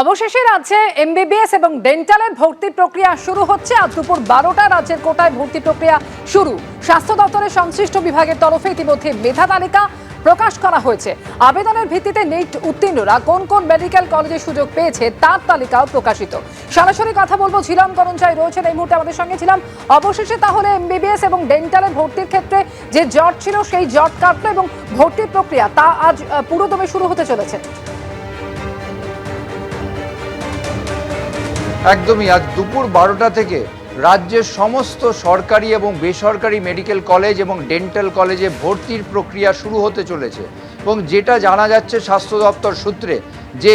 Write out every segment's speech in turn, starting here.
অবশেষে রাজ্যে এমবিবিএস এবং ডেন্টালের ভর্তি প্রক্রিয়া শুরু হচ্ছে। আজ দুপুর বারোটা রাজ্যের কোটায় ভর্তি প্রক্রিয়া শুরু। স্বাস্থ্য দপ্তরের সংশ্লিষ্ট বিভাগের তরফে ইতিমধ্যে মেধা তালিকা প্রকাশ করা হয়েছে। আবেদনের ভিত্তিতে নিট উত্তীর্ণরা কোন কোন মেডিকেল কলেজে সুযোগ পেয়েছে তার তালিকাও প্রকাশিত। সরাসরি কথা বলব, ঝিলাম করঞ্চাই রয়েছেন এই মুহূর্তে আমাদের সঙ্গে। ছিলাম অবশেষে তাহলে এমবিবিএস এবং ডেন্টালের ভর্তির ক্ষেত্রে যে জট ছিল সেই জট কাটলো এবং ভর্তির প্রক্রিয়া তা আজ পুরোদমে শুরু হতে চলেছে। একদমই আজ দুপুর বারোটা থেকে রাজ্যের সমস্ত সরকারি এবং বেসরকারি মেডিকেল কলেজ এবং ডেন্টাল কলেজে ভর্তির প্রক্রিয়া শুরু হতে চলেছে এবং যেটা জানা যাচ্ছে স্বাস্থ্য দপ্তর সূত্রে যে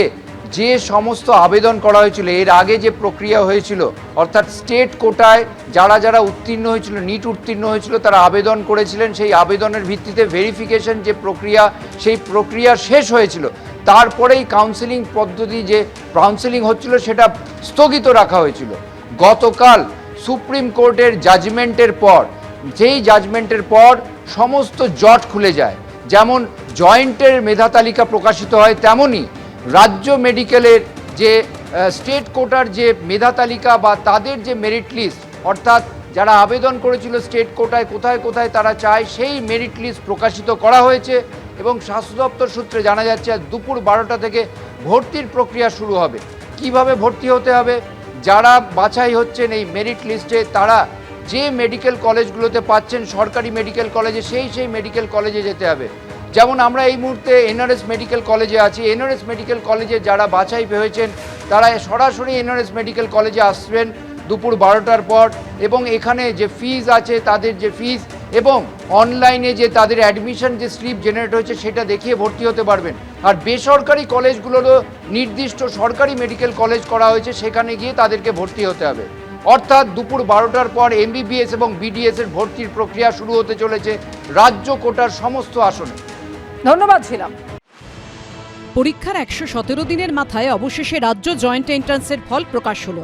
যে সমস্ত আবেদন করা হয়েছিল, এর আগে যে প্রক্রিয়া হয়েছিল, অর্থাৎ স্টেট কোটায় যারা যারা উত্তীর্ণ হয়েছিল, নিট উত্তীর্ণ হয়েছিল, তারা আবেদন করেছিলেন। সেই আবেদনের ভিত্তিতে ভেরিফিকেশন যে প্রক্রিয়া, সেই প্রক্রিয়া শেষ হয়েছিল। তারপরেই কাউন্সেলিং পদ্ধতি যে কাউন্সেলিং হচ্ছিল সেটা স্থগিত রাখা হয়েছিল। গতকাল সুপ্রিম কোর্টের জাজমেন্টের পর, যেই জাজমেন্টের পর সমস্ত জট খুলে যায়। যেমন জয়েন্টের মেধা তালিকা প্রকাশিত হয়, তেমনই রাজ্য মেডিকেলের যে স্টেট কোটার যে মেধা তালিকা বা তাদের যে মেরিট লিস্ট অর্থাৎ যারা আবেদন করেছিল স্টেট কোটায় কোথায় কোথায় তারা চায়, সেই মেরিট লিস্ট প্রকাশিত করা হয়েছে। এবং স্বাস্থ্য দপ্তর সূত্রে জানা যাচ্ছে, আজ দুপুর বারোটা থেকে ভর্তির প্রক্রিয়া শুরু হবে। কীভাবে ভর্তি হতে হবে? যারা বাছাই হচ্ছেন এই মেরিট লিস্টে তারা যে মেডিকেল কলেজগুলোতে পাচ্ছেন, সরকারি মেডিকেল কলেজে, সেই সেই মেডিকেল কলেজে যেতে হবে। যেমন আমরা এই মুহূর্তে এনআরএস মেডিকেল কলেজে আছি। এনআরএস মেডিকেল কলেজে যারা বাছাই হয়েছেন তারা সরাসরি এনআরএস মেডিকেল কলেজে আসবেন দুপুর বারোটার পর এবং এখানে যে ফিজ আছে, তাদের যে ফিজ এবং অনলাইনে যে তাদের অ্যাডমিশন যে স্লিপ জেনারেট হয়েছে সেটা দেখিয়ে ভর্তি হতে পারবেন। আর বেসরকারি কলেজগুলোরও নির্দিষ্ট সরকারি মেডিকেল কলেজ করা হয়েছে সেখানে গিয়ে তাদেরকে ভর্তি হতে হবে। অর্থাৎ দুপুর বারোটার পর এমবিবিএস এবং বিডিএস এর ভর্তির প্রক্রিয়া শুরু হতে চলেছে রাজ্য কোটার সমস্ত আসনে। ধন্যবাদ ছিলাম। পরীক্ষার একশো সতেরো দিনের মাথায় অবশেষে রাজ্য জয়েন্ট এন্ট্রান্সের ফল প্রকাশ হলো।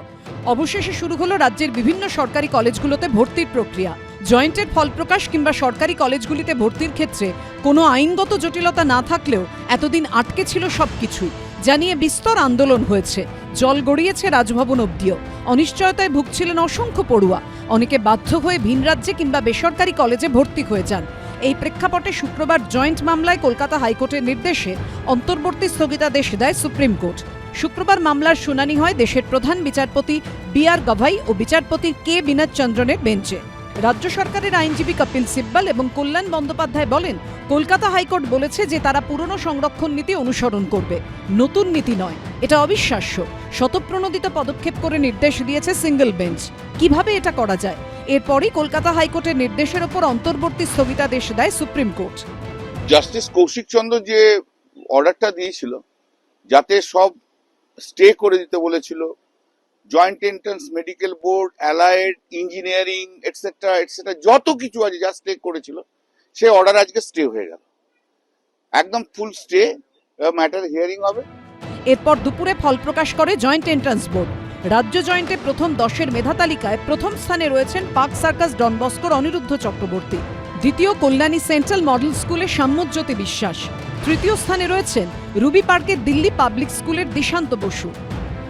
অবশেষে শুরু হলো রাজ্যের বিভিন্ন সরকারি কলেজগুলোতে ভর্তির প্রক্রিয়া। জয়েন্টের ফল প্রকাশ কিংবা সরকারি কলেজগুলিতে ভর্তির ক্ষেত্রে কোনো আইনগত জটিলতা না থাকলেও এতদিন আটকে ছিল সব সবকিছুই। জানিয়ে বিস্তর আন্দোলন হয়েছে। জল গড়িয়েছে রাজভবন অব্দিও। অনিশ্চয়তায় ভুগছিলেন অসংখ্য পড়ুয়া। অনেকে বাধ্য হয়ে ভিন রাজ্যে কিংবা বেসরকারি কলেজে ভর্তি হয়ে যান। এই প্রেক্ষাপটে শুক্রবার জয়েন্ট মামলায় কলকাতা হাইকোর্টের নির্দেশে অন্তর্বর্তী স্থগিতাদেশ দেয় সুপ্রিম কোর্ট। শুক্রবার মামলার শুনানি হয় দেশের প্রধান বিচারপতি বি আর গভাই ও বিচারপতি কে বিনোদ চন্দ্রনের বেঞ্চে। রাজ্য সরকারের আইনজীবী কপিল সিব্বাল এবং কল্যাণ বন্দ্যোপাধ্যায় বলেন, কলকাতা হাইকোর্ট বলেছে যে তারা পুরনো সংরক্ষণ নীতি অনুসরণ করবে। নতুন নীতি নয়, এটা অবিশ্বাস্য। শতপ্রণোদিত পদক্ষেপ করে নির্দেশ দিয়েছে সিঙ্গেল বেঞ্চ। কীভাবে এটা করা যায়? এরপরই কলকাতা হাইকোর্টের নির্দেশের ওপর অন্তর্বর্তী স্থগিতাদেশ দেয় supreme court. Justice Kaushik Chandra যে অর্ডারটা দিয়েছিল, যাতে সব স্টে করে দিতে বলেছিল joint entrance medical board allied engineering et cetera et cetera যত কিছু আছে, যা স্টে করেছিল, সেই অর্ডার আজকে স্টে হয়ে গেল। একদম ফুল স্টে ম্যাটার হিয়ারিং হবে। এরপর দুপুরে ফল প্রকাশ করে জয়েন্ট এন্ট্রান্স বোর্ড রাজ্য জয়েন্টে প্রথম দশের মেধা তালিকায় প্রথম স্থানে রয়েছেন পার্ক সার্কাস ডনবস্কোর অনিরুদ্ধ চক্রবর্তী। দ্বিতীয় কল্যাণী সেন্ট্রাল মডেল স্কুলের সাম্যজ্যোতি বিশ্বাস। তৃতীয় স্থানে রয়েছেন রুবি পার্কের দিল্লি পাবলিক স্কুলের দিশান্ত বসু।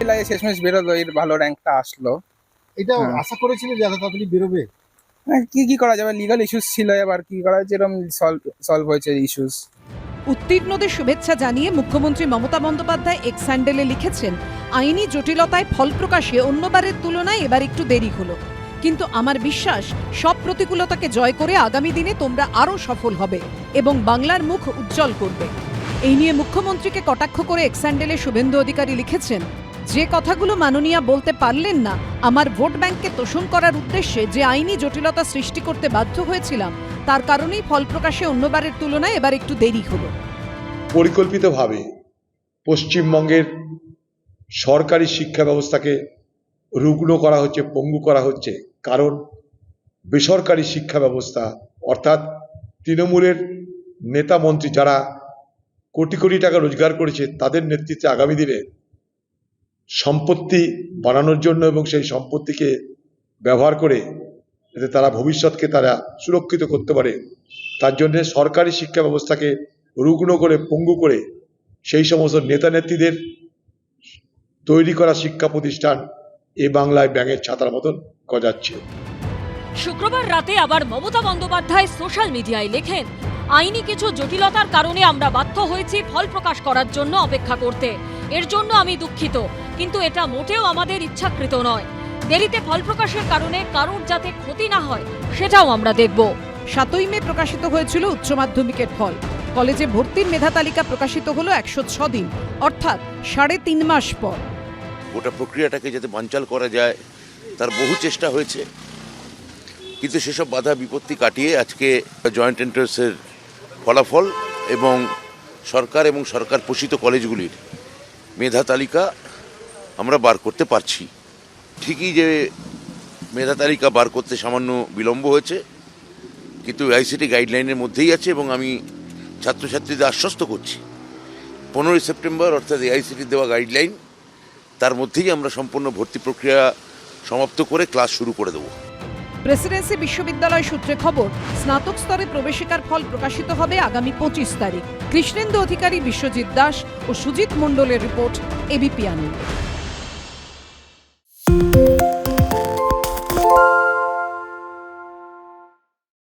লাগে শেষমেশ বেরোলো এর ভালো র্যাঙ্কটা আসলো। এটা হ্যাঁ। আশা করেছিল যে এত তাড়াতাড়ি বেরোবে? হ্যাঁ, কি কি করা যাবে? লিগাল ইস্যুস ছিল এবার কি করা যেরকম সলভ সলভ হয়েছে ইস্যুস উত্তীর্ণদের শুভেচ্ছা জানিয়ে মুখ্যমন্ত্রী মমতা বন্দ্যোপাধ্যায় এক্স হ্যান্ডেলে লিখেছেন আইনি জটিলতায় ফল প্রকাশে অন্যবারের তুলনায় এবার একটু দেরি হলো। কিন্তু আমার বিশ্বাস সব প্রতিকূলতাকে জয় করে আগামী দিনে তোমরা আরও সফল হবে এবং বাংলার মুখ উজ্জ্বল করবে। এই নিয়ে মুখ্যমন্ত্রীকে কটাক্ষ করে এক্স্যান্ডেলে শুভেন্দু অধিকারী লিখেছেন যে কথাগুলো মাননীয়া বলতে পারলেন না, আমার ভোট ব্যাংককে তোষণ করার উদ্দেশ্যে যে আইনি জটিলতা সৃষ্টি করতে বাধ্য হয়েছিলাম, তার কারণেই ফল প্রকাশে অন্যবারের তুলনায় এবার একটু দেরি হলো। পরিকল্পিতভাবে পশ্চিমবঙ্গের সরকারি শিক্ষা ব্যবস্থাকে রুগ্ন করা হচ্ছে, পঙ্গু করা হচ্ছে, কারণ বেসরকারি শিক্ষা ব্যবস্থা, অর্থাৎ তৃণমূলের নেতা মন্ত্রী যারা কোটি কোটি টাকা রোজগার করেছে, তাদের নেতৃত্বে আগামী দিনে সম্পত্তি বানানোর জন্য এবং সেই সম্পত্তিকে ব্যবহার করে যাতে তারা ভবিষ্যৎকে তারা সুরক্ষিত করতে পারে, তার জন্যে সরকারি শিক্ষা ব্যবস্থাকে রুগ্ন করে, পঙ্গু করে সেই সমস্ত নেতা নেত্রীদের তৈরি করা শিক্ষা প্রতিষ্ঠান এ বাংলায় ব্যাঙের ছাতার মতন গজাচ্ছে। শুক্রবার রাতে আবার মমতা বন্দ্যোপাধ্যায় সোশ্যাল মিডিয়ায় লেখেন, আইনি কিছু জটিলতার কারণে আমরা বাধ্য হয়েছি ফল প্রকাশ করার জন্য অপেক্ষা করতে। এর জন্য আমি দুঃখিত কিন্তু এটা মোটেও আমাদের ইচ্ছাকৃত নয়। দেরিতে ফল প্রকাশের কারণে কারোর যাতে ক্ষতি না হয় সেটাও আমরা দেখব। সাতই মে প্রকাশিত হয়েছিল উচ্চ মাধ্যমিকের ফল। কলেজে ভর্তির মেধা তালিকা প্রকাশিত হলো একশো ছ দিন অর্থাৎ সাড়ে তিন মাস পর। গোটা প্রক্রিয়াটাকে যাতে বানচাল করা যায় তার বহু চেষ্টা হয়েছে। কিন্তু সেসব বাধা বিপত্তি কাটিয়ে আজকে জয়েন্ট এন্ট্রান্সের ফলাফল এবং সরকার এবং সরকার পোষিত কলেজগুলির মেধা তালিকা আমরা বার করতে পারছি। ঠিকই যে মেধা তালিকা বার করতে সামান্য বিলম্ব হয়েছে, কিন্তু আইসিটি গাইডলাইনের মধ্যেই আছে এবং আমি ছাত্রছাত্রীদের আশ্বস্ত করছি। পনেরোই সেপ্টেম্বর অর্থাৎ এআইসিটির দেওয়া গাইডলাইন, তার মধ্যেই আমরা সম্পূর্ণ ভর্তি প্রক্রিয়া সমাপ্ত করে ক্লাস শুরু করে দেবো। প্রেসিডেন্সি বিশ্ববিদ্যালয় সূত্রে খবর, স্নাতক স্তরে প্রবেশিকার ফল প্রকাশিত হবে আগামী পঁচিশ তারিখ। কৃষ্ণেন্দু অধিকারী বিশ্বজিৎ দাস ও সুজিত মণ্ডলের রিপোর্ট এবিপি আনন্দ।